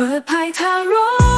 ปิดภายทาโร่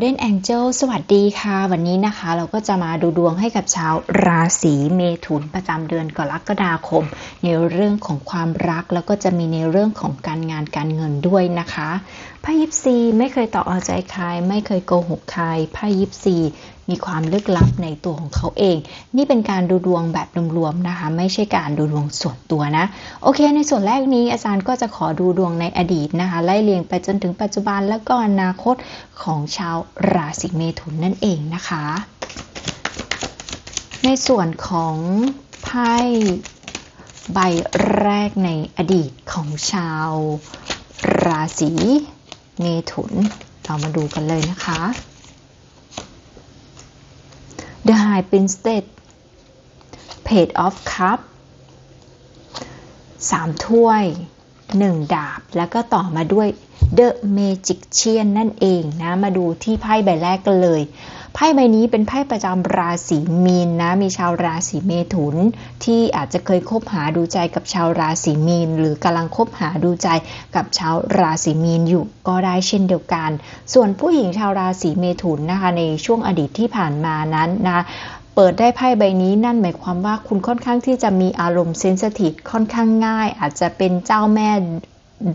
Golden Angel สวัสดีค่ะ วันนี้นะคะ เราก็จะมาดูดวงให้กับชาวราศีเมถุนประจำเดือนกรกฎาคม ในเรื่องของความรักแล้วก็จะมีในเรื่องของการงานการเงินด้วยนะคะไพ่ยิปซีไม่เคยต่อเอาใจใคร ไม่เคยโกหกใครไพ่ยิปซี มีความลึกลับในตัวของเขาเอง นี่เป็นการดูดวงแบบรวมๆนะคะ ไม่ใช่การดูดวงส่วนตัวนะ โอเค ในส่วนแรกนี้อาจารย์ก็จะขอดูดวงในอดีตนะคะ ไล่เรียงไปจนถึงปัจจุบันแล้วก็อนาคตของชาวราศีเมถุนนั่นเองนะคะ ในส่วนของไพ่ใบแรกในอดีตของชาวราศีเมถุน เรามาดูกันเลยนะคะ The High Princess Page of Cup สามถ้วย 1 ดาบ แล้วก็ต่อมาด้วย The Magician นั่นเองนะ มาดูที่ไพ่ใบแรกกันเลย ไพ่ใบนี้เป็นไพ่ประจำราศีมีนนะ มีชาวราศีเมถุน ที่อาจจะเคยคบหาดูใจกับชาวราศีมีน หรือกำลังคบหาดูใจกับชาวราศีมีนอยู่ก็ได้เช่นเดียวกัน ส่วนผู้หญิงชาวราศีเมถุนนะคะในช่วงอดีตที่ผ่านมานั้นนะเปิดได้ไพ่ใบนี้นั่นหมายความว่าคุณค่อนข้างที่จะมีอารมณ์เซนสทีฟค่อนข้างง่าย อาจจะเป็นเจ้าแม่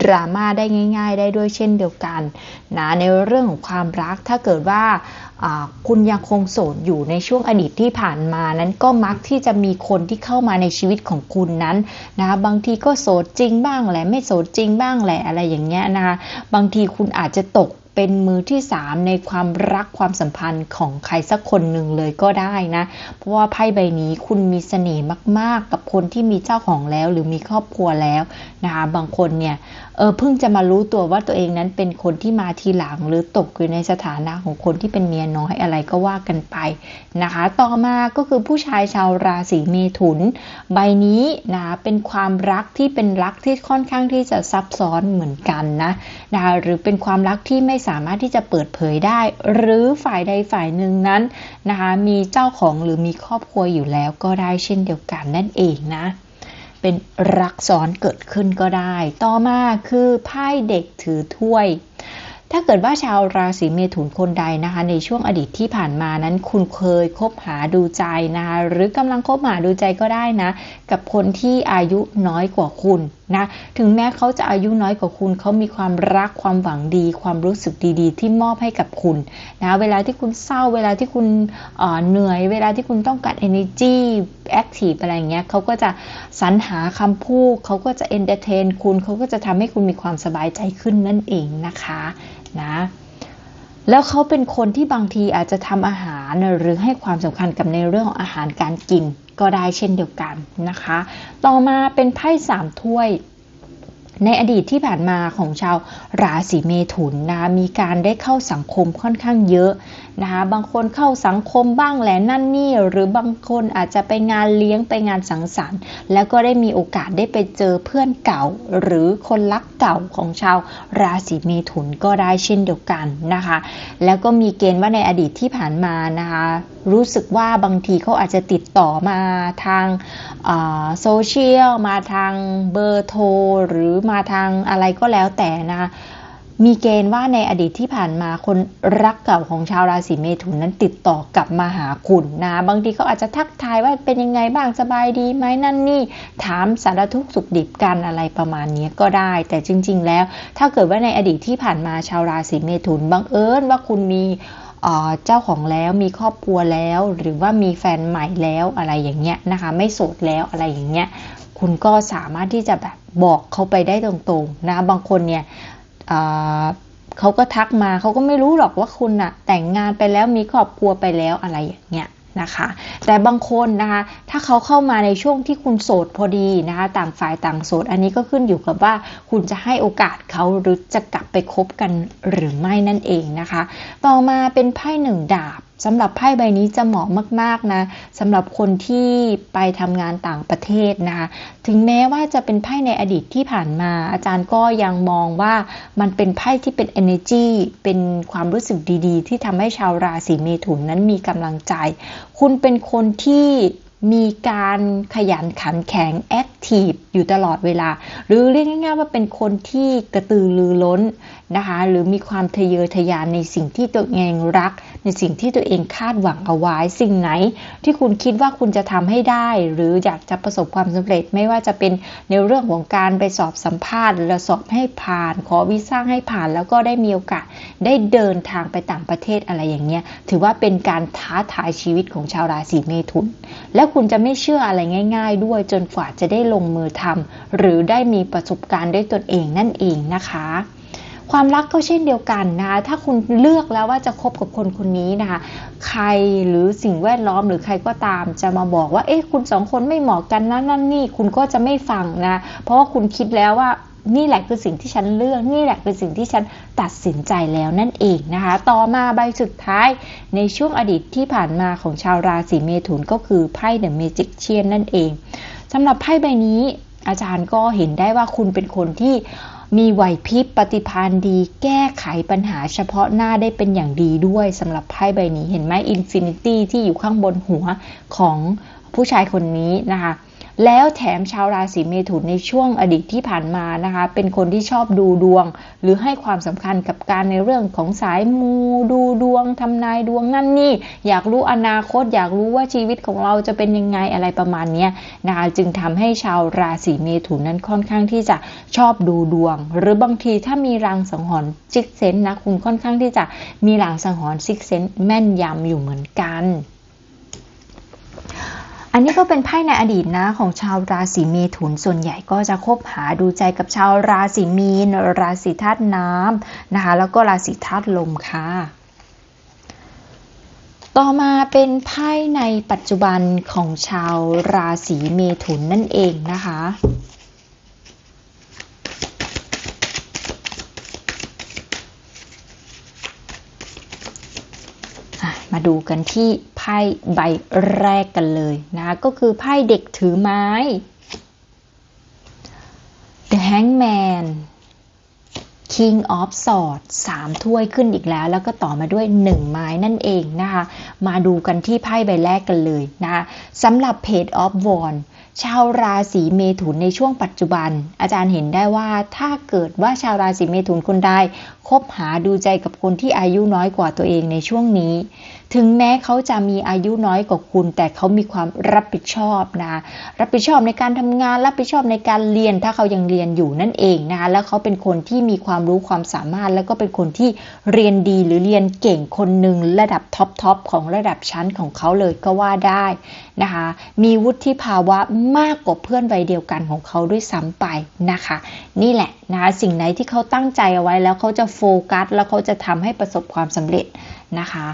ดราม่าได้ง่าย ๆ ได้ด้วยเช่นเดียวกันนะในเรื่องของความรักถ้าเกิดว่าคุณยังคงโสดอยู่ในช่วงอดีตที่ผ่านมานั้นก็มักที่จะมีคนที่เข้ามาในชีวิตของคุณนั้นนะคะบางทีก็โสดจริงบ้างแหละไม่โสดจริงบ้างแหละอะไรอย่างเงี้ยนะคะบางทีคุณอาจจะตก เป็นมือที่ 3 ในความรักความสัมพันธ์ของใครสักคนหนึ่งเลยก็ได้นะ เพราะว่าไพ่ใบนี้คุณมีเสน่ห์มาก ๆ กับคนที่มีเจ้าของแล้ว หรือมีครอบครัวแล้วนะคะบางคนเนี่ย เออเพิ่งจะมารู้ตัวว่าตัวเองนั้นเป็นคนที่มาทีหลังหรือตกอยู่ในสถานะของคนที่เป็นเมียน้อยอะไรก็ว่ากันไปนะคะ ต่อมาก็คือผู้ชายชาวราศีเมถุน ใบนี้นะเป็นความรักที่เป็นรักที่ค่อนข้างที่จะซับซ้อนเหมือนกันนะนะคะหรือเป็นความรักที่ไม่สามารถที่จะเปิดเผยได้ หรือฝ่ายใดฝ่ายหนึ่งนั้นนะคะมีเจ้าของหรือมีครอบครัวอยู่แล้วก็ได้เช่นเดียวกันนั่นเองนะ เป็นรักซ้อนเกิดขึ้นก็ได้ ต่อมาคือไพ่เด็กถือถ้วย ถ้าเกิดว่าชาวราศีเมถุนคนใดนะคะ ในช่วงอดีตที่ผ่านมานั้นคุณเคยคบหาดูใจนะคะหรือกำลังคบหาดูใจก็ได้นะกับคนที่อายุน้อยกว่าคุณนะ ถึงแม้เขาจะอายุน้อยกว่าคุณ เขามีความรักความหวังดี ความรู้สึกดีๆ ที่มอบให้กับคุณนะ เวลาที่คุณเศร้า เวลาที่คุณเหนื่อย เวลาที่คุณต้องการ energy active อะไรเงี้ย เขาก็จะสรรหาคำพูด เขาก็จะ entertain คุณ เขาก็จะทำให้คุณมีความสบายใจขึ้นนั่นเองนะคะนะแล้วเขาเป็นคนที่บางทีอาจจะทำอาหารหรือให้ความสำคัญกับในเรื่องของอาหารการกิน ก็ได้เช่นเดียวกันนะคะ ต่อมาเป็นไพ่สามถ้วย ในอดีตที่ผ่านมาของชาวราศีเมถุนนะมีการได้เข้าสังคมค่อนข้างเยอะนะคะบางคนเข้าสังคมบ้างแหละนั่นนี่ หรือบางคนอาจจะไปงานเลี้ยงไปงานสังสรรค์ แล้วก็ได้มีโอกาสได้ไปเจอเพื่อนเก่า หรือคนรักเก่าของชาวราศีเมถุนก็ได้เช่นเดียวกันนะคะ แล้วก็มีเกณฑ์ว่าในอดีตที่ผ่านมานะคะรู้สึกว่าบางทีเขาอาจจะติดต่อมาทางโซเชียลมาทางเบอร์โทรหรือมาทางอะไรก็แล้วแต่นะคะมีเกณฑ์ว่าในอดีตที่ผ่านมาคนรักเก่าของชาวราศีเมถุนนั้นติดต่อกลับมาหาคุณนะ บางทีเขาอาจจะทักทายว่าเป็นยังไงบ้างสบายดีไหมนั่นนี่ ถามสารทุกข์สุขดิบกันอะไรประมาณนี้ก็ได้ แต่จริง ๆ แล้ว ถ้าเกิดว่าในอดีตที่ผ่านมาชาวราศีเมถุนบังเอิญว่าคุณมีเจ้าของแล้วมีครอบครัวแล้ว หรือว่ามีแฟนใหม่แล้วอะไรอย่างเงี้ยนะคะ ไม่โสดแล้วอะไรอย่างเงี้ย คุณก็สามารถที่จะแบบบอกเขาไปได้ตรงๆนะบางคนเนี่ยเขาก็ทักมาเขาก็ไม่รู้หรอกว่าคุณอะแต่งงานไปแล้วมีครอบครัวไปแล้วอะไรอย่างเงี้ยนะคะแต่บางคนนะคะถ้าเขาเข้ามาในช่วงที่คุณโสดพอดีนะคะต่างฝ่ายต่างโสด อันนี้ก็ขึ้นอยู่กับว่าคุณจะให้โอกาสเขาหรือจะกลับไปคบกันหรือไม่นั่นเองนะคะ ต่อมาเป็นไพ่หนึ่งดาบ สำหรับไพ่ใบนี้จะเหมาะมากๆนะสำหรับคนที่ไปทำงานต่างประเทศนะคะถึงแม้ว่าจะเป็นไพ่ในอดีตที่ผ่านมา อาจารย์ก็ยังมองว่ามันเป็นไพ่ที่เป็น energy เป็นความรู้สึกดีๆ ที่ทำให้ชาวราศีเมถุนนั้นมีกำลังใจ คุณเป็นคนที่มีการขยันขันแข็งแอคทีฟอยู่ตลอดเวลา หรือเรียกง่ายๆว่าเป็นคนที่กระตือรือร้น นะคะ หรือมีความทะเยอทะยานในสิ่งที่ตัวเองรัก ในสิ่งที่ตัวเองคาดหวังเอาไว้ สิ่งไหนที่คุณคิดว่าคุณจะทำให้ได้ หรืออยากจะประสบความสำเร็จไม่ว่าจะเป็นในเรื่องของการไปสอบสัมภาษณ์หรือสอบให้ผ่าน ขอวีซ่าให้ผ่านแล้วก็ได้มีโอกาสได้เดินทางไปต่างประเทศอะไรอย่างเงี้ยถือว่าเป็นการท้าทายชีวิตของชาวราศีเมถุน แล้วคุณจะไม่เชื่ออะไรง่าย ๆ ด้วยจนกว่าจะได้ลงมือทำหรือได้มีประสบการณ์ด้วยตนเองนั่นเองนะคะ ความรักก็เช่นเดียวกันนะคะถ้าคุณเลือกแล้วว่าจะคบกับคนคนนี้นะคะใครหรือสิ่งแวดล้อมหรือใครก็ตามจะมาบอกว่าเอ๊ะคุณสองคนไม่เหมาะกันนะนั่นนี่คุณก็จะไม่ฟังนะเพราะว่าคุณคิดแล้วว่านี่แหละคือสิ่งที่ฉันเลือก นี่แหละคือสิ่งที่ฉันตัดสินใจแล้วนั่นเองนะคะ ต่อมาใบสุดท้ายในช่วงอดีตที่ผ่านมาของชาวราศีเมถุนก็คือไพ่เดอะเมจิกเชียนนั่นเองสำหรับไพ่ใบนี้อาจารย์ก็เห็นได้ว่าคุณเป็นคนที่ มีไหวพริบปฏิภาณดี แก้ไขปัญหาเฉพาะหน้าได้เป็นอย่างดีด้วยสำหรับไพ่ใบนี้เห็นไหมอินฟินิตี้ที่อยู่ข้างบนหัวของผู้ชายคนนี้นะคะ แล้วแถมชาวราศีเมถุนในช่วงอดีตที่ผ่านมานะคะ เป็นคนที่ชอบดูดวง หรือให้ความสำคัญกับการในเรื่องของสายมู ดูดวงทำนายดวงนั่นนี่ อยากรู้อนาคต อยากรู้ว่าชีวิตของเราจะเป็นยังไงอะไรประมาณนี้นะคะจึงทำให้ชาวราศีเมถุนนั้นค่อนข้างที่จะชอบดูดวง หรือบางทีถ้ามีรางสังหรณ์ซิกเซนนะคุณค่อนข้างที่จะมีรางสังหรณ์ซิกเซนแม่นยำอยู่เหมือนกัน อันนี้ก็เป็นไพ่ในอดีตนะของชาวราศีเมถุนส่วนใหญ่ก็จะคบหาดูใจกับชาวราศีมีน ราศีธาตุน้ำนะคะ แล้วก็ราศีธาตุลมค่ะต่อมาเป็นไพ่ในปัจจุบันของชาวราศีเมถุนนั่นเองนะคะ มาดูกันที่ พ่ใบแรกกันเลยนะก็คือไพ่เด็กถือไม้ The Hangman King of Swords สามถ้วยขึ้นอีกแล้ว แล้วก็ต่อมาด้วย 1 ไม้นั่นเองนะคะ มาดูกันที่ไพ่ใบแรกกันเลยนะคะสำหรับ Page of Wands ชาวราศีเมถุนในช่วงปัจจุบัน อาจารย์เห็นได้ว่าถ้าเกิดว่าชาวราศีเมถุนคนใดคบหาดูใจกับคนที่อายุน้อยกว่าตัวเองในช่วงนี้ถึงแม้เขาจะมีอายุน้อยกว่าคุณ แต่เขามีความรับผิดชอบนะ รับผิดชอบในการทำงาน รับผิดชอบในการเรียนถ้าเขายังเรียนอยู่นั่นเองนะคะ แล้วเขาเป็นคนที่มีความรู้ความสามารถ แล้วก็เป็นคนที่เรียนดีหรือเรียนเก่งคนหนึ่งระดับท็อปทอปของระดับชั้นของเขาเลยก็ว่าได้นะคะ มีวุฒิภาวะมากกว่าเพื่อนวัยเดียวกันของเขาด้วยซ้ำไปนะคะ นี่แหละนะคะสิ่งไหนที่เขาตั้งใจเอาไว้แล้วเขาจะโฟกัส แล้วเขาจะทำให้ประสบความสำเร็จนะคะ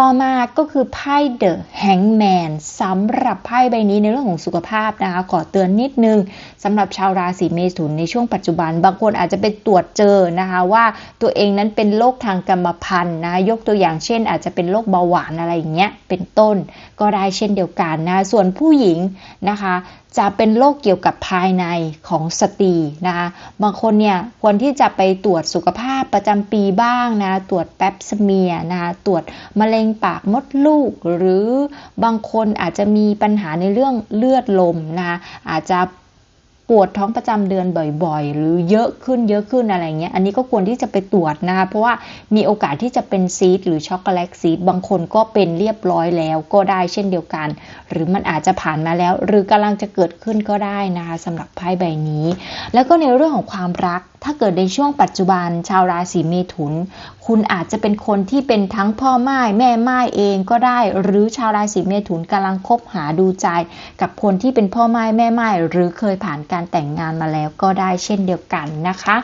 ต่อมาก็คือไพ่ The Hangman สำหรับไพ่ใบนี้ในเรื่องของสุขภาพนะคะขอเตือนนิดนึงสำหรับชาวราศีเมถุนในช่วงปัจจุบัน บางคนอาจจะไปตรวจเจอนะคะว่าตัวเองนั้นเป็นโรคทางกรรมพันธุ์นะยกตัวอย่างเช่น อาจจะเป็นโรคเบาหวานอะไรอย่างเงี้ยเป็นต้นก็ได้เช่นเดียวกันนะส่วนผู้หญิงนะคะ จะเป็นโรคเกี่ยวกับภายในของสตรีนะคะบางคนเนี่ยควรที่จะไปตรวจสุขภาพประจำปีบ้างนะตรวจแป๊บสเมียนะคะตรวจมะเร็งปากมดลูก หรือบางคนอาจจะมีปัญหาในเรื่องเลือดลมนะคะอาจจะ ปวดท้องประจำเดือนบ่อย ๆ หรือเยอะขึ้นเยอะขึ้นอะไรเงี้ย อันนี้ก็ควรที่จะไปตรวจนะคะเพราะว่ามีโอกาสที่จะเป็นซีดหรือช็อกโกแลตซีดบางคนก็เป็นเรียบร้อยแล้วก็ได้เช่นเดียวกัน หรือมันอาจจะผ่านมาแล้ว หรือกำลังจะเกิดขึ้นก็ได้นะคะสำหรับไพ่ใบนี้ แล้วก็ในเรื่องของความรัก ถ้าเกิดในช่วงปัจจุบันชาวราศีเมถุน คุณอาจจะเป็นคนที่เป็นทั้งพ่อไม้แม่ไม้เองก็ได้ หรือชาวราศีเมถุนกำลังคบหาดูใจ กับคนที่เป็นพ่อไม้แม่ไม้หรือเคยผ่านการแต่งงานมาแล้วก็ได้เช่นเดียวกันนะคะ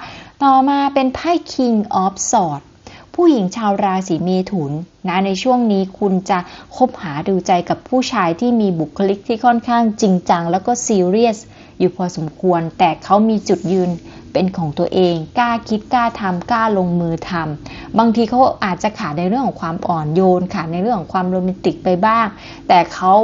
ต่อมาเป็นไพ่ King of Swords ผู้หญิงชาวราศีเมถุนนะในช่วงนี้คุณจะคบหาดูใจกับผู้ชายที่มีบุคลิกที่ค่อนข้างจริงจัง แล้วก็ซีเรียสอยู่พอสมควร แต่เขามีจุดยืนเป็นของตัวเองกล้าคิดกล้าทำกล้าลงมือทำบางทีเขาอาจจะขาดในเรื่องของความอ่อนโยนขาดในเรื่องของความโรแมนติกไปบ้าง แต่เขา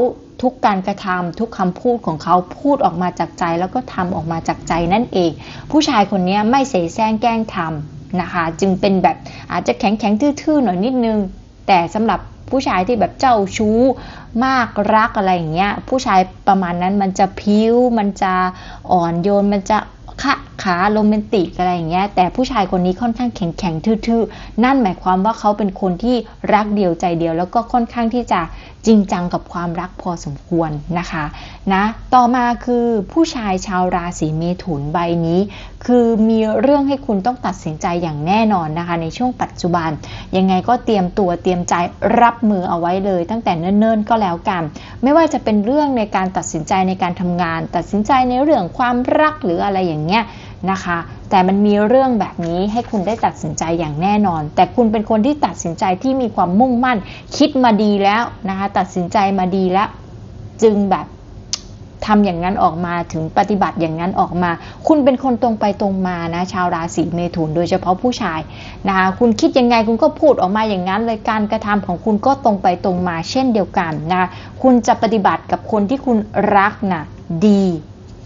ทุกการกระทำทุกคำพูดของเขาพูดออกมาจากใจ แล้วก็ทำออกมาจากใจนั่นเอง ผู้ชายคนนี้ไม่เสแสร้งแกล้งทำนะคะ จึงเป็นแบบอาจจะแข็งแข็งทื่อๆหน่อยนิดนึง แต่สำหรับผู้ชายที่แบบเจ้าชู้มากรักอะไรอย่างเงี้ยผู้ชายประมาณนั้นมันจะพิ้วมันจะอ่อนโยนมันจะขะ ขาโรแมนติกอะไรอย่างเงี้ย แต่ผู้ชายคนนี้ค่อนข้างแข็งแข็งทื่อๆ นั่นหมายความว่าเขาเป็นคนที่รักเดียวใจเดียว แล้วก็ค่อนข้างที่จะจริงจังกับความรักพอสมควรนะคะนะต่อมาคือผู้ชายชาวราศีเมถุนใบนี้ คือมีเรื่องให้คุณต้องตัดสินใจอย่างแน่นอนนะคะ ในช่วงปัจจุบัน ยังไงก็เตรียมตัวเตรียมใจรับมือเอาไว้เลย ตั้งแต่เนิ่นๆก็แล้วกัน ไม่ว่าจะเป็นเรื่องในการตัดสินใจในการทำงาน ตัดสินใจในเรื่องความรักหรืออะไรอย่างเงี้ย นะคะ แต่มันมีเรื่องแบบนี้ให้คุณได้ตัดสินใจอย่างแน่นอน แต่คุณเป็นคนที่ตัดสินใจที่มีความมุ่งมั่น คิดมาดีแล้วนะคะ ตัดสินใจมาดีแล้ว จึงแบบทำอย่างนั้นออกมาถึงปฏิบัติอย่างนั้นออกมา คุณเป็นคนตรงไปตรงมานะ ชาวราศีเมถุนโดยเฉพาะผู้ชายนะคะคุณคิดยังไงคุณก็พูดออกมาอย่างนั้นเลยการกระทำของคุณก็ตรงไปตรงมา เช่นเดียวกันนะคะคุณจะปฏิบัติกับคนที่คุณรักนะดี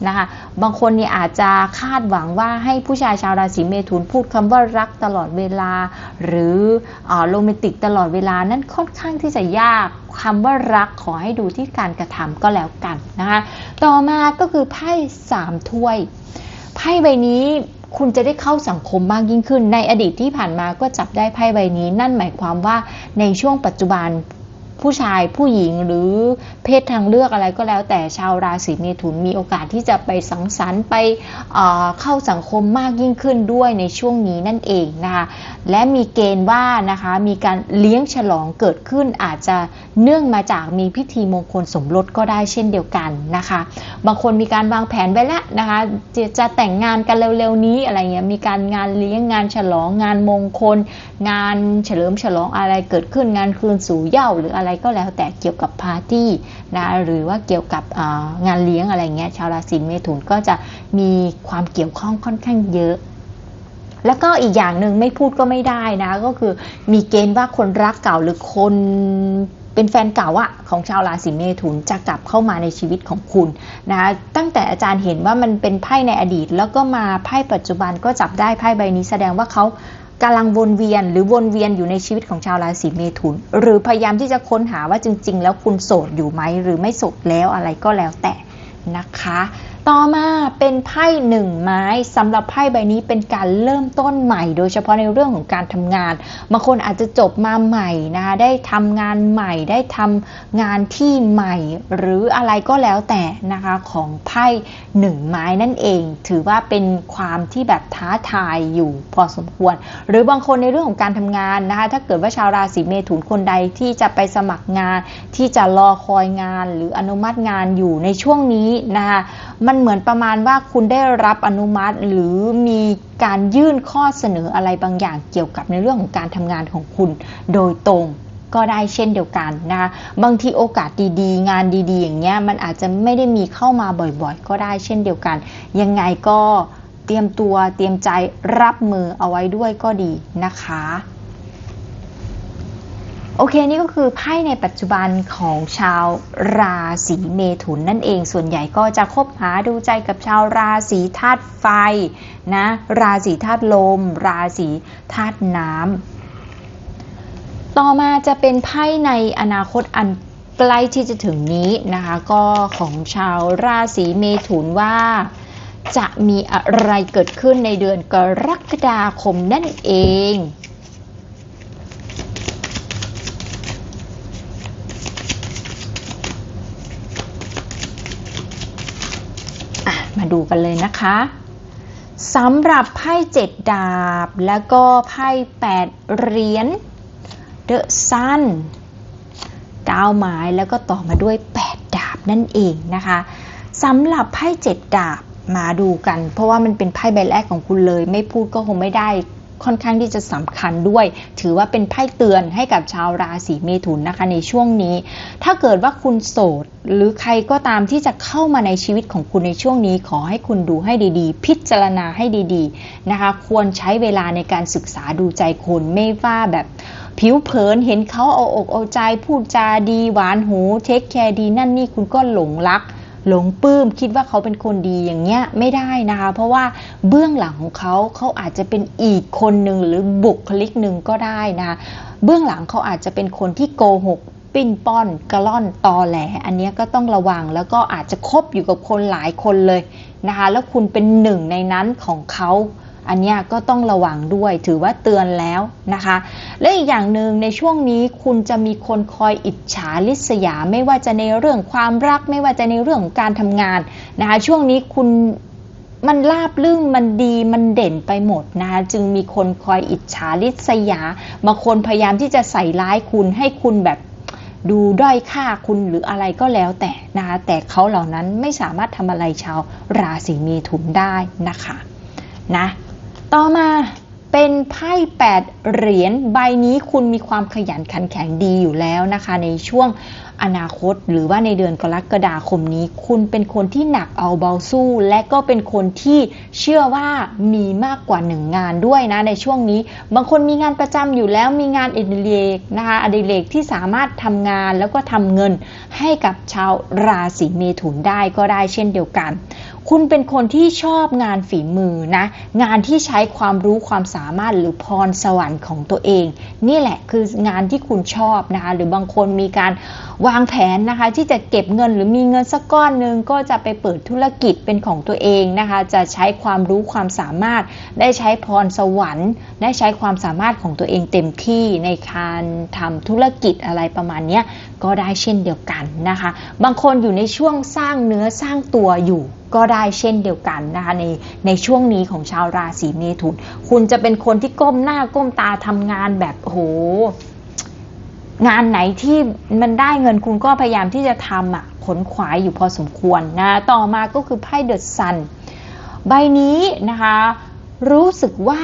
นะคะบางคนเนี่ยอาจจะคาดหวังว่าให้ผู้ชายชาวราศีเมถุนพูดคำว่ารักตลอดเวลา หรือโรแมนติกตลอดเวลานั้นค่อนข้างที่จะยากคำว่ารักขอให้ดูที่การกระทำก็แล้วกันนะคะต่อมาก็คือไพ่สามถ้วยไพ่ใบนี้คุณจะได้เข้าสังคมมากยิ่งขึ้น ในอดีตที่ผ่านมาก็จับได้ไพ่ใบนี้ นั่นหมายความว่าในช่วงปัจจุบัน ผู้ชายผู้หญิงหรือเพศทางเลือกอะไรก็แล้ว แต่ชาวราศีเมถุนมีโอกาสที่จะไปสังสรรค์ไปเข้าสังคมมากยิ่งขึ้นด้วยในช่วงนี้นั่นเองนะคะและมีเกณฑ์ว่านะคะมีการเลี้ยงฉลองเกิดขึ้นอาจจะเนื่องมาจากมีพิธีมงคลสมรสก็ได้เช่นเดียวกันนะคะ บางคนมีการวางแผนไว้แล้วนะคะจะจะแต่งงานกันเร็วๆนี้อะไรเงี้ยมีการงานเลี้ยงงานฉลองงานมงคล งานเฉลิมฉลองอะไรเกิดขึ้นงานคืนสู่เย้าหรืออะไรก็แล้วแต่เกี่ยวกับปาร์ตี้นะหรือว่าเกี่ยวกับงานเลี้ยงอะไรเงี้ยชาวราศีเมถุนก็จะมีความเกี่ยวข้องค่อนข้างเยอะแล้วก็อีกอย่างหนึ่งไม่พูดก็ไม่ได้นะ ก็คือมีเกณฑ์ว่าคนรักเก่าหรือคนเป็นแฟนเก่าอะของชาวราศีเมถุนจะกลับเข้ามาในชีวิตของคุณนะตั้งแต่อาจารย์เห็นว่ามันเป็นไพ่ในอดีต แล้วก็มาไพ่ปัจจุบันก็จับได้ไพ่ใบนี้แสดงว่าเขา กำลังวนเวียนหรือวนเวียนอยู่ในชีวิตของชาวราศีเมถุน หรือพยายามที่จะค้นหาว่าจริง ๆ แล้วคุณโสดอยู่ไหมหรือไม่โสดแล้วอะไรก็แล้วแต่นะคะ ต่อมาเป็นไพ่หนึ่งไม้สำหรับไพ่ใบนี้เป็นการเริ่มต้นใหม่ โดยเฉพาะในเรื่องของการทำงานบางคนอาจจะจบมาใหม่นะคะได้ทำงานใหม่ ได้ทำงานที่ใหม่ หรืออะไรก็แล้วแต่นะคะของไพ่หนึ่งไม้นั่นเอง ถือว่าเป็นความที่แบบท้าทายอยู่พอสมควร หรือบางคนในเรื่องของการทำงานนะคะถ้าเกิดว่าชาวราศีเมถุนคนใดที่จะไปสมัครงาน ที่จะรอคอยงาน หรืออนุมัติงานอยู่ในช่วงนี้นะคะ มันเหมือนประมาณว่าคุณได้รับอนุมัติ หรือมีการยื่นข้อเสนออะไรบางอย่างเกี่ยวกับในเรื่องของการทำงานของคุณโดยตรงก็ได้เช่นเดียวกันนะคะบางทีโอกาสดีๆ งานดีๆ อย่างเงี้ยมันอาจจะไม่ได้มีเข้ามาบ่อยๆ ก็ได้เช่นเดียวกัน ยังไงก็เตรียมตัวเตรียมใจรับมือเอาไว้ด้วยก็ดีนะคะ โอเคนี่ก็คือไพ่ในปัจจุบันของชาวราศีเมถุนนั่นเอง ส่วนใหญ่ก็จะคบหาดูใจกับชาวราศีธาตุไฟนะราศีธาตุลม ราศีธาตุน้ำต่อมาจะเป็นไพ่ในอนาคตอันใกล้ที่จะถึงนี้นะคะก็ของชาวราศีเมถุนว่าจะมีอะไรเกิดขึ้นในเดือนกรกฎาคมนั่นเอง อะมา ดูกันเลยนะคะสำหรับไพ่เจ็ดดาบ แล้วก็ไพ่แปดเหรียญเดอะซันเก้าไม้แล้วก็ต่อมาด้วย8ดาบนั่นเองนะคะสำหรับไพ่เจ็ดดาบมาดูกัน เพราะว่ามันเป็นไพ่ใบแรกของคุณเลย ไม่พูดก็คงไม่ได้ ค่อนข้างที่จะสำคัญด้วย ถือว่าเป็นไพ่เตือนให้กับชาวราศีเมถุนนะคะในช่วงนี้ ถ้าเกิดว่าคุณโสด หรือใครก็ตามที่จะเข้ามาในชีวิตของคุณในช่วงนี้ ขอให้คุณดูให้ดีๆ พิจารณาให้ดีๆนะคะ ควรใช้เวลาในการศึกษาดูใจคนไม่ว่าแบบผิวเผินเห็นเขาเอาอกเอาใจพูดจาดีหวานหูเทคแคร์ดีนั่นนี่คุณก็หลงรัก หลงปลื้มคิดว่าเขาเป็นคนดีอย่างเงี้ยไม่ได้นะคะ เพราะว่าเบื้องหลังของเขาเขาอาจจะเป็นอีกคนหนึ่งหรือบุคลิกหนึ่งก็ได้นะเบื้องหลังเขาอาจจะเป็นคนที่โกหกปิ้นป้อนกระล่อนตอแหล อันนี้ก็ต้องระวังแล้วก็อาจจะคบอยู่กับคนหลายคนเลยนะคะ แล้วคุณเป็นหนึ่งในนั้นของเขา อันนี้ก็ต้องระวังด้วยถือว่าเตือนแล้วนะคะ และอีกอย่างหนึ่งในช่วงนี้คุณจะมีคนคอยอิจฉาริษยาไม่ว่าจะในเรื่องความรัก ไม่ว่าจะในเรื่องของการทำงานนะคะช่วงนี้คุณมันราบลื่นมันดีมันเด่นไปหมดนะคะจึงมีคนคอยอิจฉาริษยาบางคนพยายามที่จะใส่ร้ายคุณให้คุณแบบดูด้อยค่าคุณหรืออะไรก็แล้วแต่นะคะแต่เขาเหล่านั้นไม่สามารถทำอะไรชาวราศีมีถุนได้นะคะนะ ต่อมาเป็นไพ่8เหรียญใบนี้คุณมีความขยันขันแข็งดีอยู่แล้วนะคะ ในช่วงอนาคตหรือว่าในเดือนกรกฎาคมนี้ คุณเป็นคนที่หนักเอาเบาสู้ และก็เป็นคนที่เชื่อว่ามีมากกว่าหนึ่งงานด้วยนะในช่วงนี้ บางคนมีงานประจำอยู่แล้วมีงานอดิเรกนะคะอดิเรกที่สามารถทำงานแล้วก็ทำเงินให้กับชาวราศีเมถุนได้ก็ได้เช่นเดียวกัน คุณเป็นคนที่ชอบงานฝีมือนะ งานที่ใช้ความรู้ความสามารถหรือพรสวรรค์ของตัวเอง นี่แหละคืองานที่คุณชอบนะคะ หรือบางคนมีการวางแผนนะคะ ที่จะเก็บเงินหรือมีเงินสักก้อนหนึ่งก็จะไปเปิดธุรกิจเป็นของตัวเองนะคะ จะใช้ความรู้ความสามารถ ได้ใช้พรสวรรค์ ได้ใช้ความสามารถของตัวเองเต็มที่ในการทำธุรกิจอะไรประมาณนี้ก็ได้เช่นเดียวกันนะคะ บางคนอยู่ในช่วงสร้างเนื้อสร้างตัวอยู่ ก็ได้เช่นเดียวกันนะคะในในช่วงนี้ของชาวราศีเมถุน คุณจะเป็นคนที่ก้มหน้าก้มตาทำงานแบบโอ้โหงานไหนที่มันได้เงินคุณก็พยายามที่จะทำอะขนขวายอยู่พอสมควรนะต่อมาก็คือไพ่เดอะซันใบนี้นะคะ รู้สึกว่า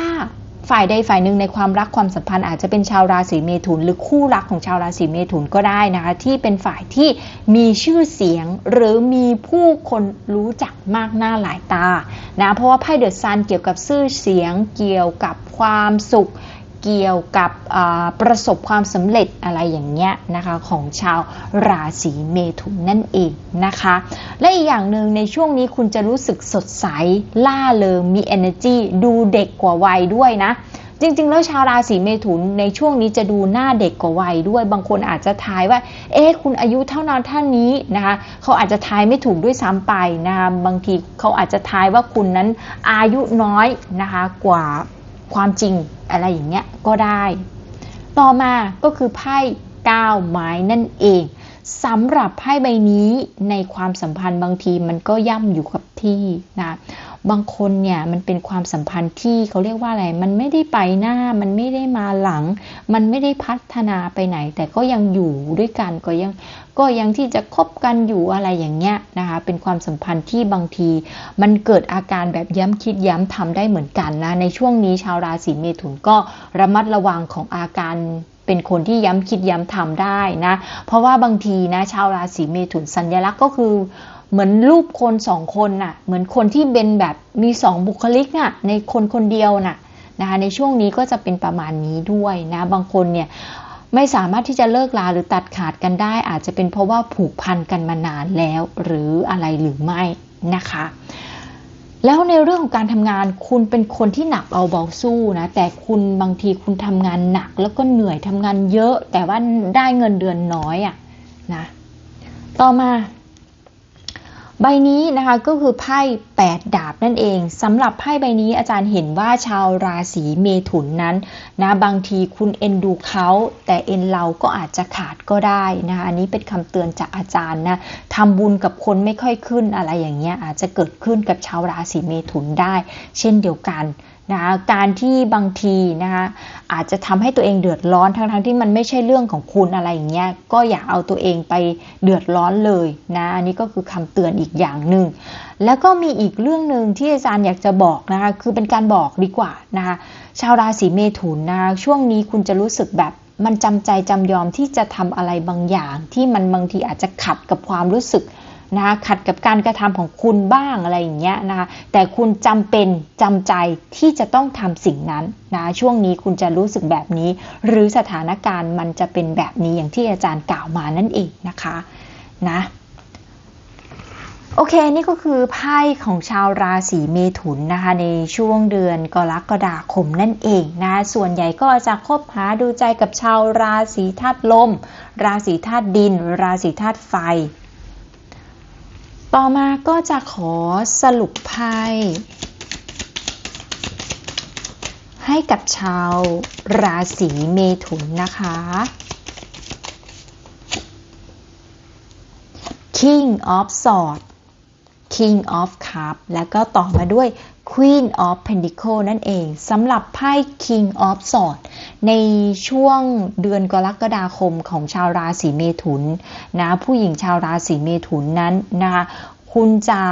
ฝ่ายใดฝ่ายหนึ่งในความรักความสัมพันธ์อาจจะเป็นชาวราศีเมถุน หรือคู่รักของชาวราศีเมถุนก็ได้นะคะที่เป็นฝ่ายที่มีชื่อเสียงหรือมีผู้คนรู้จักมากหน้าหลายตานะเพราะว่าไพ่เดอะซันเกี่ยวกับชื่อเสียงเกี่ยวกับความสุข เกี่ยวกับประสบความสำเร็จอะไรอย่างเงี้ยนะคะของชาวราศีเมถุนนั่นเองนะคะ และอีกอย่างหนึ่งในช่วงนี้คุณจะรู้สึกสดใส ล่าเริงมี energy ดูเด็กกว่าวัยด้วยนะจริงๆ แล้วชาวราศีเมถุนในช่วงนี้จะดูหน้าเด็กกว่าวัยด้วย บางคนอาจจะทายว่า เอ๊ะคุณอายุเท่านั้นเท่านี้นะคะเขาอาจจะทายไม่ถูกด้วยซ้ำไปนะคะบางทีเขาอาจจะทายว่าคุณนั้นอายุน้อยนะคะกว่า ความจริงอะไรอย่างเงี้ยก็ได้ ต่อมาก็คือไพ่ก้าวไม้นั่นเองสำหรับไพ่ใบนี้ในความสัมพันธ์บางทีมันก็ย่ำอยู่กับที่นะบางคนเนี่ยมันเป็นความสัมพันธ์ที่เขาเรียกว่าอะไร มันไม่ได้ไปหน้า มันไม่ได้มาหลัง มันไม่ได้พัฒนาไปไหน แต่ก็ยังอยู่ด้วยกันก็ยัง ก็ยังที่จะคบกันอยู่อะไรอย่างเงี้ยนะคะเป็นความสัมพันธ์ที่บางทีมันเกิดอาการแบบย้ำคิดย้ำทำได้เหมือนกันนะในช่วงนี้ชาวราศีเมถุนก็ระมัดระวังของอาการเป็นคนที่ย้ำคิดย้ำทำได้นะ เพราะว่าบางทีนะชาวราศีเมถุนสัญลักษณ์ก็คือเหมือนรูปคนสองคนน่ะ เหมือนคนที่เป็นแบบมีสองบุคลิกน่ะในคนคนเดียวน่ะนะคะในช่วงนี้ก็จะเป็นประมาณนี้ด้วยนะ บางคนเนี่ย ไม่สามารถที่จะเลิกลาหรือตัดขาดกันได้ อาจจะเป็นเพราะว่าผูกพันกันมานานแล้ว หรืออะไรหรือไม่นะคะ แล้วในเรื่องของการทำงานคุณเป็นคนที่หนักเอาเบาสู้นะ แต่คุณบางทีคุณทำงานหนักแล้วก็เหนื่อยทำงานเยอะ แต่ว่าได้เงินเดือนน้อยอะ่ะนะ ต่อมา ใบนี้นะคะก็คือไพ่8ดาบนั่นเองสำหรับไพ่ใบนี้อาจารย์เห็นว่าชาวราศีเมถุนนั้นนะบางทีคุณเอ็นดูเขาแต่เอ็นเราก็อาจจะขาดก็ได้นะคะอันนี้เป็นคำเตือนจากอาจารย์นะทำบุญกับคนไม่ค่อยขึ้นอะไรอย่างเงี้ยอาจจะเกิดขึ้นกับชาวราศีเมถุนได้ เช่นเดียวกัน นะคะการที่บางทีนะคะอาจจะทำให้ตัวเองเดือดร้อนทั้งๆที่มันไม่ใช่เรื่องของคุณอะไรอย่างเงี้ยก็อย่าเอาตัวเองไปเดือดร้อนเลยนะอันนี้ก็คือคำเตือนอีกอย่างหนึ่งแล้วก็มีอีกเรื่องหนึ่งที่อาจารย์อยากจะบอกนะคะคือเป็นการบอกดีกว่านะคะชาวราศีเมถุนนะคะช่วงนี้คุณจะรู้สึกแบบมันจำใจจำยอมที่จะทำอะไรบางอย่าง ที่มันบางทีอาจจะขัดกับความรู้สึก นะคะขัดกับการกระทำของคุณบ้างอะไรอย่างเงี้ยนะคะแต่คุณจำเป็นจำใจที่จะต้องทำสิ่งนั้นนะช่วงนี้คุณจะรู้สึกแบบนี้ หรือสถานการณ์มันจะเป็นแบบนี้อย่างที่อาจารย์กล่าวมานั่นเองนะคะนะโอเค นี่ก็คือไพ่ของชาวราศีเมถุนนะคะ ในช่วงเดือนกรกฎาคมนั่นเองนะคะส่วนใหญ่ก็จะคบหาดูใจกับชาวราศีธาตุลม ราศีธาตุดิน ราศีธาตุไฟ ต่อมาก็จะขอสรุปไพ่ให้กับชาวราศีเมถุนนะคะ King of Swords King of Cup แล้วก็ต่อมาด้วย Queen of Pentacle นั่นเองสำหรับไพ่ King of Swords ในช่วงเดือนกรกฎาคมของชาวราศีเมถุนนะผู้หญิงชาวราศีเมถุนนั้นนะคะคุณจะ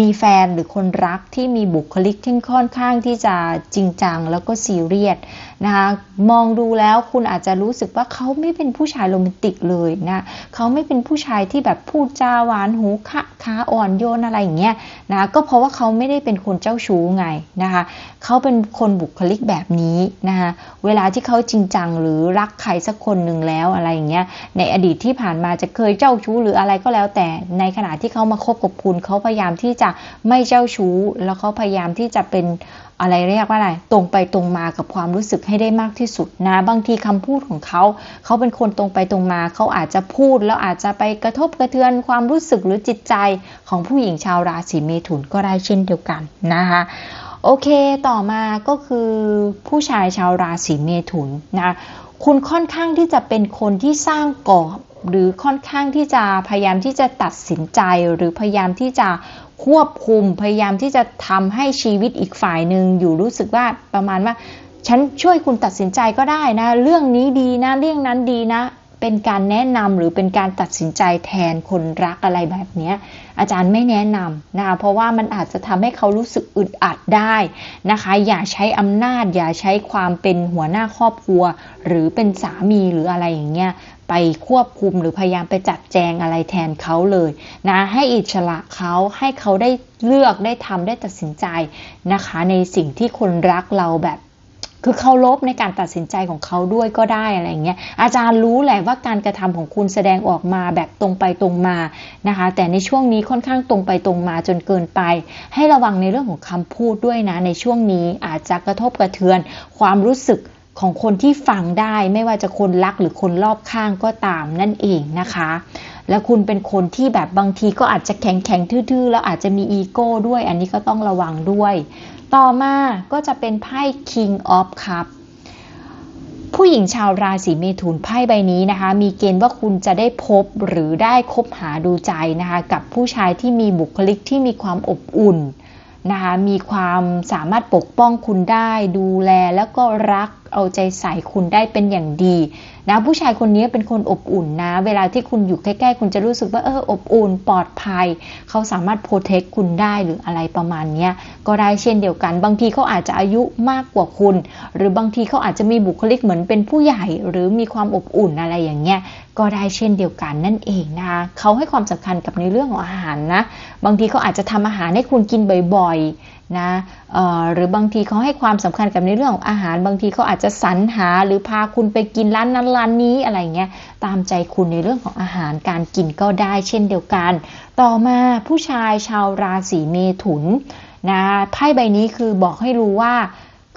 มีแฟนหรือคนรักที่มีบุคลิกที่ค่อนข้างที่จะจริงจังแล้วก็ซีเรียส นะคะมองดูแล้วคุณอาจจะรู้สึกว่าเขาไม่เป็นผู้ชายโรแมนติกเลยนะเขาไม่เป็นผู้ชายที่แบบพูดจาหวานหูคะขาอ่อนโยนอะไรอย่างเงี้ยนะก็เพราะว่าเขาไม่ได้เป็นคนเจ้าชู้ไงนะคะเขาเป็นคนบุคลิกแบบนี้นะคะเวลาที่เขาจริงจังหรือรักใครสักคนหนึ่งแล้วอะไรอย่างเงี้ยในอดีตที่ผ่านมาจะเคยเจ้าชู้หรืออะไรก็แล้วแต่ในขณะที่เขามาคบกับคุณเขาพยายามที่จะไม่เจ้าชู้ แล้วเขาพยายามที่จะเป็น อะไรเรียกว่าอะไร ตรงไปตรงมากับความรู้สึกให้ได้มากที่สุดนะ บางทีคำพูดของเขา เขาเป็นคนตรงไปตรงมา เขาอาจจะพูดแล้วอาจจะไปกระทบกระเทือนความรู้สึกหรือจิตใจของผู้หญิงชาวราศีเมถุนก็ได้เช่นเดียวกันนะคะโอเค ต่อมาก็คือผู้ชายชาวราศีเมถุนนะ คุณค่อนข้างที่จะเป็นคนที่สร้างกรอบหรือค่อนข้างที่จะพยายามที่จะตัดสินใจหรือพยายามที่จะ ควบคุมพยายามที่จะทำให้ชีวิตอีกฝ่ายหนึ่งอยู่รู้สึกว่าประมาณว่า ฉันช่วยคุณตัดสินใจก็ได้นะ เรื่องนี้ดีนะเรื่องนั้นดีนะ เป็นการแนะนำหรือเป็นการตัดสินใจแทนคนรักอะไรแบบนี้อาจารย์ไม่แนะนำนะคะเพราะว่ามันอาจจะทำให้เขารู้สึกอึดอัดได้นะคะ อย่าใช้อำนาจ อย่าใช้ความเป็นหัวหน้าครอบครัว หรือเป็นสามีหรืออะไรอย่างเงี้ย ไปควบคุมหรือพยายามไปจัดแจงอะไรแทนเขาเลยนะให้อิสระเขาให้เขาได้เลือกได้ทำได้ตัดสินใจนะคะ ในสิ่งที่คนรักเราแบบคือเคารพในการตัดสินใจของเขาด้วยก็ได้อะไรเงี้ยอาจารย์รู้แหละว่าการกระทำของคุณแสดงออกมาแบบตรงไปตรงมานะคะ แต่ในช่วงนี้ค่อนข้างตรงไปตรงมาจนเกินไป ให้ระวังในเรื่องของคำพูดด้วยนะ ในช่วงนี้อาจจะกระทบกระเทือนความรู้สึก ของคนที่ฟังได้ไม่ว่าจะคนรักหรือคนรอบข้างก็ตามนั่นเองนะคะ แล้วคุณเป็นคนที่แบบบางทีก็อาจจะแข็งแข็งทื่อๆ แล้วอาจจะมีอีโก้ด้วย อันนี้ก็ต้องระวังด้วย ต่อมาก็จะเป็นไพ่ King of Cup ผู้หญิงชาวราศีเมถุนไพ่ใบนี้นะคะ มีเกณฑ์ว่าคุณจะได้พบหรือได้คบหาดูใจนะคะ กับผู้ชายที่มีบุคลิกที่มีความอบอุ่น นะคะมีความสามารถปกป้องคุณได้ ดูแลแล้วก็รักเอาใจใส่คุณได้เป็นอย่างดี นะผู้ชายคนนี้เป็นคนอบอุ่นนะ เวลาที่คุณอยู่ใกล้ๆ คุณจะรู้สึกว่าเอออบอุ่นปลอดภัย เขาสามารถโปรเทคคุณได้หรืออะไรประมาณนี้ก็ได้เช่นเดียวกัน บางทีเขาอาจจะอายุมากกว่าคุณ หรือบางทีเขาอาจจะมีบุคลิกเหมือนเป็นผู้ใหญ่ หรือมีความอบอุ่นอะไรอย่างเงี้ยก็ได้เช่นเดียวกันนั่นเองนะคะเขาให้ความสำคัญกับในเรื่องของอาหารนะ บางทีเขาอาจจะทำอาหารให้คุณกินบ่อยๆ นะหรือบางทีเขาให้ความสำคัญกับในเรื่องของอาหารบางทีเขาอาจจะสรรหาหรือพาคุณไปกินร้านนั้นร้านนี้อะไรเงี้ยตามใจคุณในเรื่องของอาหารการกินก็ได้เช่นเดียวกัน ต่อมาผู้ชายชาวราศีเมถุนนะไพ่ใบนี้คือบอกให้รู้ว่า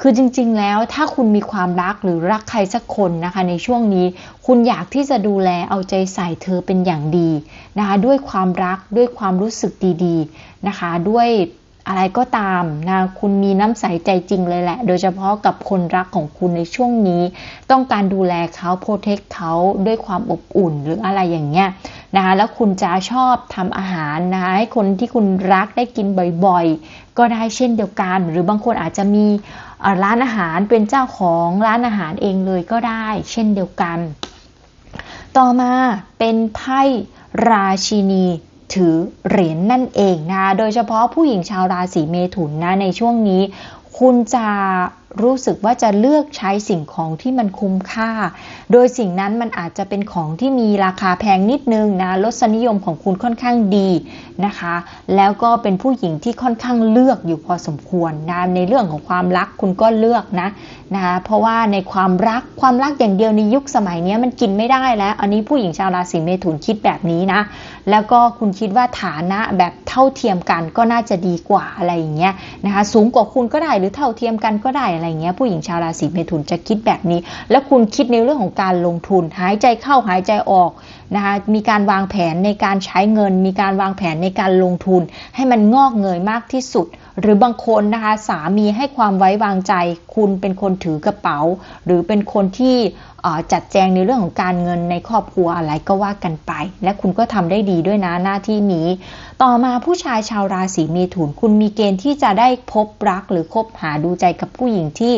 คือจริงๆ แล้วถ้าคุณมีความรักหรือรักใครสักคนนะคะ ในช่วงนี้คุณอยากที่จะดูแลเอาใจใส่เธอเป็นอย่างดีนะคะ ด้วยความรักด้วยความรู้สึกดีๆนะคะ ด้วย อะไรก็ตามนะคุณมีน้ำใสใจจริงเลยแหละ โดยเฉพาะกับคนรักของคุณในช่วงนี้ ต้องการดูแลเขาโปรเทคเขาด้วยความอบอุ่นหรืออะไรอย่างเงี้ยนะคะแล้วคุณจะชอบทำอาหารนะคะให้คนที่คุณรักได้กินบ่อยๆ ก็ได้เช่นเดียวกัน หรือบางคนอาจจะมีร้านอาหารเป็นเจ้าของร้านอาหารเองเลยก็ได้ เช่นเดียวกัน ต่อมาเป็นไพ่ราชินี ถือเหรียญนั่นเองนะ โดยเฉพาะผู้หญิงชาวราศีเมถุนนะในช่วงนี้ คุณจะ รู้สึกว่าจะเลือกใช้สิ่งของที่มันคุ้มค่า โดยสิ่งนั้นมันอาจจะเป็นของที่มีราคาแพงนิดนึงนะรสนิยมของคุณค่อนข้างดีนะคะ แล้วก็เป็นผู้หญิงที่ค่อนข้างเลือกอยู่พอสมควรนะในเรื่องของความรักคุณก็เลือกนะนะคะเพราะว่าในความรักความรักอย่างเดียวในยุคสมัยนี้มันกินไม่ได้แล้ว อันนี้ผู้หญิงชาวราศีเมถุนคิดแบบนี้นะ แล้วก็คุณคิดว่าฐานะแบบเท่าเทียมกันก็น่าจะดีกว่าอะไรอย่างเงี้ยนะคะสูงกว่าคุณก็ได้หรือเท่าเทียมกันก็ได้อะไรอะไรเงี้ยผู้หญิงชาวราศีเมถุนจะคิดแบบนี้ แล้วคุณคิดในเรื่องของการลงทุน หายใจเข้าหายใจออกนะคะมีการวางแผนในการใช้เงิน มีการวางแผนในการลงทุน ให้มันงอกเงยมากที่สุด หรือบางคนนะคะสามีให้ความไว้วางใจ คุณเป็นคนถือกระเป๋า หรือเป็นคนที่จัดแจงในเรื่องของการเงินในครอบครัวอะไรก็ว่ากันไป และคุณก็ทำได้ดีด้วยนะหน้าที่นี้ ต่อมาผู้ชายชาวราศีเมถุน คุณมีเกณฑ์ที่จะได้พบรักหรือคบหาดูใจกับผู้หญิงที่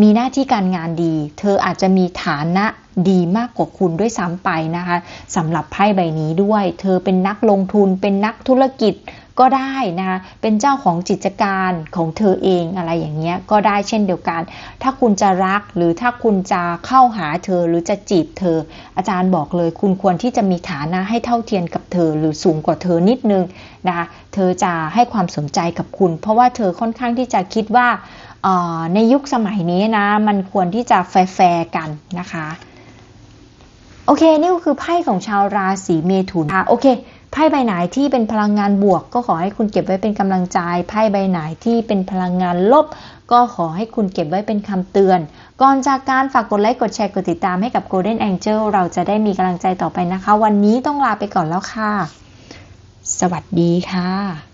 มีหน้าที่การงานดี เธออาจจะมีฐานะดีมากกว่าคุณด้วยซ้ำไปนะคะสำหรับไพ่ใบนี้ด้วย เธอเป็นนักลงทุน เป็นนักธุรกิจก็ได้นะคะเป็นเจ้าของกิจการของเธอเองอะไรอย่างเงี้ยก็ได้เช่นเดียวกัน ถ้าคุณจะรักหรือถ้าคุณจะเข้าหาเธอหรือจะจีบเธอ อาจารย์บอกเลย คุณควรที่จะมีฐานะให้เท่าเทียมกับเธอ หรือสูงกว่าเธอนิดนึงนะคะเธอจะให้ความสนใจกับคุณ เพราะว่าเธอค่อนข้างที่จะคิดว่า ในยุคสมัยนี้นะ มันควรที่จะแฟร์กันนะคะ โอเค นี่ก็คือไพ่ของชาวราศีเมถุนค่ะโอเคไพ่ใบไหนที่เป็นพลังงานบวก ก็ขอให้คุณเก็บไว้เป็นกำลังใจไพ่ใบไหนที่เป็นพลังงานลบ ก็ขอให้คุณเก็บไว้เป็นคำเตือน ก่อนจากการฝากกดไลค์กดแชร์กดติดตามให้กับ Golden Angel เราจะได้มีกำลังใจต่อไปนะคะ วันนี้ต้องลาไปก่อนแล้วค่ะ สวัสดีค่ะ